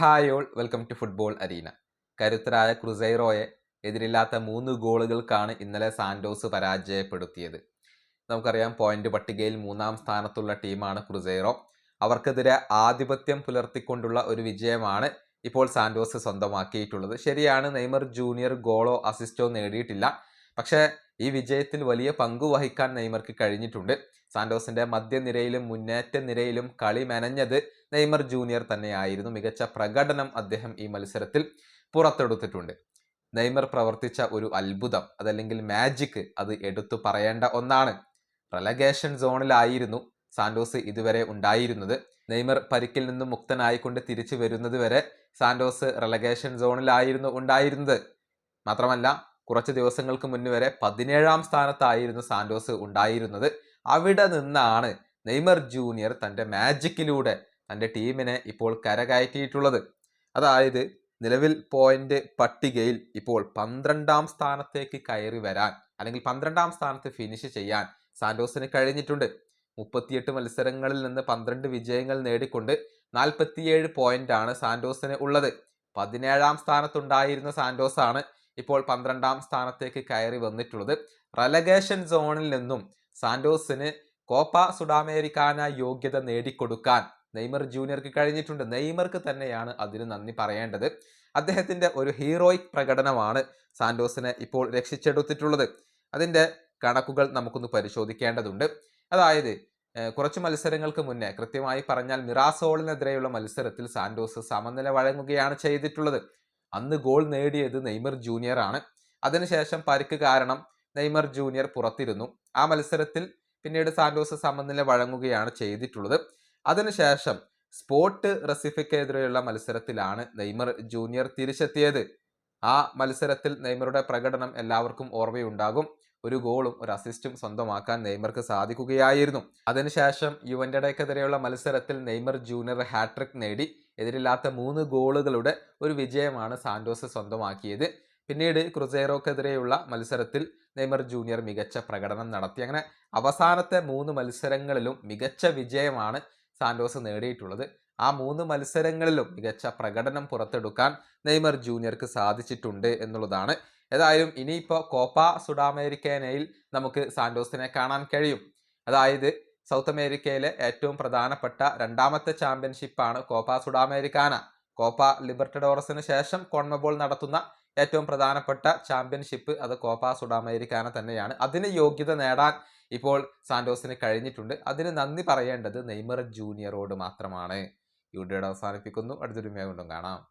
Hi all welcome to football arena. കരുത്തരായ ക്രുസൈറോയെ എതിരില്ലാത്ത മൂന്ന് ഗോളുകൾക്കാണ് ഇന്നലെ സാൻഡോസ് പരാജയപ്പെടുത്തിയത്. നമുക്കറിയാം പോയിന്റ് പട്ടികയിൽ മൂന്നാം സ്ഥാനത്തുള്ള ടീമാണ് ക്രുസൈറോ. അവർക്കെതിരെ ആധിപത്യം പുലർത്തിക്കൊണ്ടുള്ള ഒരു വിജയമാണ് ഇപ്പോൾ സാൻഡോസ് സ്വന്തമാക്കിയിട്ടുള്ളത്. ശരിയാണ് നെയ്മർ ജൂനിയർ ഗോളോ അസിസ്റ്റോ നേടിയിട്ടില്ല. പക്ഷേ ഈ വിജയത്തിൽ വലിയ പങ്കു വഹിക്കാൻ നെയ്മർക്ക് കഴിഞ്ഞിട്ടുണ്ട്. സാന്റോസിന്റെ മധ്യനിരയിലും മുന്നേറ്റ നിരയിലും കളി മെനഞ്ഞത് നെയ്മർ ജൂനിയർ തന്നെയായിരുന്നു. മികച്ച പ്രകടനം അദ്ദേഹം ഈ മത്സരത്തിൽ പുറത്തെടുത്തിട്ടുണ്ട്. നെയ്മർ പ്രവർത്തിച്ച ഒരു അത്ഭുതം അതല്ലെങ്കിൽ മാജിക് അത് എടുത്തു പറയേണ്ട ഒന്നാണ്. റെലഗേഷൻ സോണിലായിരുന്നു സാന്റോസ് ഇതുവരെ ഉണ്ടായിരുന്നത്. നെയ്മർ പരിക്കിൽ നിന്നും മുക്തനായിക്കൊണ്ട് തിരിച്ചു വരുന്നത് വരെ സാന്റോസ് റെലഗേഷൻ സോണിലായിരുന്നു ഉണ്ടായിരുന്നത്. മാത്രമല്ല കുറച്ച് ദിവസങ്ങൾക്ക് മുന്നേ വരെ പതിനേഴാം സ്ഥാനത്തായിരുന്നു സാന്റോസ് ഉണ്ടായിരുന്നത്. അവിടെ നിന്നാണ് നെയ്മർ ജൂനിയർ തന്റെ മാജിക്കിലൂടെ തന്റെ ടീമിനെ ഇപ്പോൾ കരകയറ്റിയിട്ടുള്ളത്. അതായത് നിലവിൽ പോയിന്റ് പട്ടികയിൽ ഇപ്പോൾ പന്ത്രണ്ടാം സ്ഥാനത്തേക്ക് കയറി വരാൻ അല്ലെങ്കിൽ പന്ത്രണ്ടാം സ്ഥാനത്ത് ഫിനിഷ് ചെയ്യാൻ സാന്റോസിന് കഴിഞ്ഞിട്ടുണ്ട്. മുപ്പത്തിയെട്ട് മത്സരങ്ങളിൽ നിന്ന് പന്ത്രണ്ട് വിജയങ്ങൾ നേടിക്കൊണ്ട് നാൽപ്പത്തിയേഴ് ആണ് സാന്റോസിന് ഉള്ളത്. പതിനേഴാം സ്ഥാനത്തുണ്ടായിരുന്ന സാന്റോസ് ആണ് ഇപ്പോൾ പന്ത്രണ്ടാം സ്ഥാനത്തേക്ക് കയറി വന്നിട്ടുള്ളത്. റലഗേഷൻ സോണിൽ നിന്നും സാന്റോസിന് കോപ്പ സുഡാമേരിക്കാന യോഗ്യത നേടിക്കൊടുക്കാൻ നെയ്മർ ജൂനിയർക്ക് കഴിഞ്ഞിട്ടുണ്ട്. നെയ്മർക്ക് തന്നെയാണ് അതിന് നന്ദി പറയേണ്ടത്. അദ്ദേഹത്തിന്റെ ഒരു ഹീറോയിക് പ്രകടനമാണ് സാന്റോസിനെ ഇപ്പോൾ രക്ഷിച്ചെടുത്തിട്ടുള്ളത്. അതിന്റെ കണക്കുകൾ നമുക്കൊന്ന് പരിശോധിക്കേണ്ടതുണ്ട്. അതായത് കുറച്ച് മത്സരങ്ങൾക്ക് മുന്നേ കൃത്യമായി പറഞ്ഞാൽ മിറാസോളിനെതിരെയുള്ള മത്സരത്തിൽ സാന്റോസ് സമനില വഴങ്ങുകയാണ് ചെയ്തിട്ടുള്ളത്. അന്ന് ഗോൾ നേടിയത് നെയ്മർ ജൂനിയർ ആണ്. അതിനുശേഷം പരിക്ക് കാരണം നെയ്മർ ജൂനിയർ പുറത്തിരുന്നു. ആ മത്സരത്തിൽ പിന്നീട് സാന്റോസ് സമനില വഴങ്ങുകയാണ് ചെയ്തിട്ടുള്ളത്. അതിനുശേഷം സ്പോർട്ട് റസിഫിക്കെതിരെയുള്ള മത്സരത്തിലാണ് നെയ്മർ ജൂനിയർ തിരിച്ചെത്തിയത്. ആ മത്സരത്തിൽ നെയ്മറുടെ പ്രകടനം എല്ലാവർക്കും ഓർമ്മയുണ്ടാകും. ഒരു ഗോളും ഒരു അസിസ്റ്റും സ്വന്തമാക്കാൻ നെയ്മർക്ക് സാധിക്കുകയായിരുന്നു. അതിനുശേഷം യുവന്റെക്കെതിരെയുള്ള മത്സരത്തിൽ നെയ്മർ ജൂനിയർ ഹാട്രിക് നേടി. എതിരില്ലാത്ത മൂന്ന് ഗോളുകളുടെ ഒരു വിജയമാണ് സാന്റോസ് സ്വന്തമാക്കിയത്. പിന്നീട് ക്രുസേറോക്കെതിരെയുള്ള മത്സരത്തിൽ നെയ്മർ ജൂനിയർ മികച്ച പ്രകടനം നടത്തി. അങ്ങനെ അവസാനത്തെ മൂന്ന് മത്സരങ്ങളിലും മികച്ച വിജയമാണ് സാന്റോസ് നേടിയിട്ടുള്ളത്. ആ മൂന്ന് മത്സരങ്ങളിലും മികച്ച പ്രകടനം പുറത്തെടുക്കാൻ നെയ്മർ ജൂനിയർക്ക് സാധിച്ചിട്ടുണ്ട് എന്നുള്ളതാണ്. ഏതായാലും ഇനിയിപ്പോൾ കോപ്പ സുഡാമേരിക്കേനയിൽ നമുക്ക് സാന്റോസിനെ കാണാൻ കഴിയും. അതായത് സൗത്ത് അമേരിക്കയിലെ ഏറ്റവും പ്രധാനപ്പെട്ട രണ്ടാമത്തെ ചാമ്പ്യൻഷിപ്പാണ് കോപ്പ സുഡാമേരിക്കാന. കോപ്പ ലിബർട്ടഡോറസിന് ശേഷം കോൺമബോൾ നടത്തുന്ന ഏറ്റവും പ്രധാനപ്പെട്ട ചാമ്പ്യൻഷിപ്പ് അത് കോപ്പ സുഡാമേരിക്കാന തന്നെയാണ്. അതിന് യോഗ്യത നേടാൻ ഇപ്പോൾ സാന്റോസിന് കഴിഞ്ഞിട്ടുണ്ട്. അതിന് നന്ദി പറയേണ്ടത് നെയ്മർ ജൂനിയറോട് മാത്രമാണ്. ഈ വീഡിയോയുടെ അവസാനിപ്പിക്കുന്നു. അടുത്തൊരു കൊണ്ടും കാണാം.